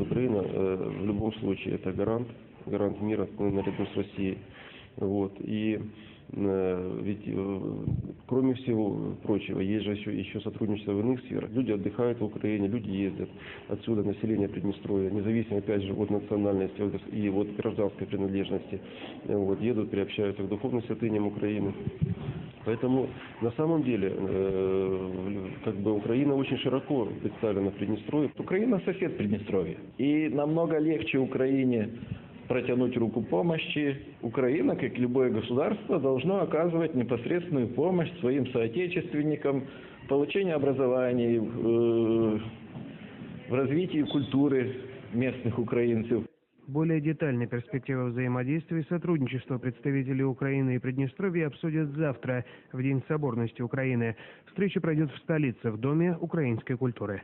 Украина э, в любом случае это гарант, гарант мира ну, наряду с Россией. Вот. И э, ведь э, кроме всего прочего, есть же еще, еще сотрудничество в иных сферах. Люди отдыхают в Украине, люди ездят отсюда, население Приднестровья, независимо опять же от национальности и от гражданской принадлежности, вот, едут, приобщаются к духовным святыням Украины. Поэтому на самом деле как бы Украина очень широко представлена в Приднестровье. Украина сосед Приднестровья. И намного легче Украине протянуть руку помощи. Украина, как любое государство, должно оказывать непосредственную помощь своим соотечественникам в получении образования, э, в развитии культуры местных украинцев. Более детальные перспективы взаимодействия и сотрудничества представителей Украины и Приднестровья обсудят завтра, в День соборности Украины. Встреча пройдет в столице, в Доме украинской культуры.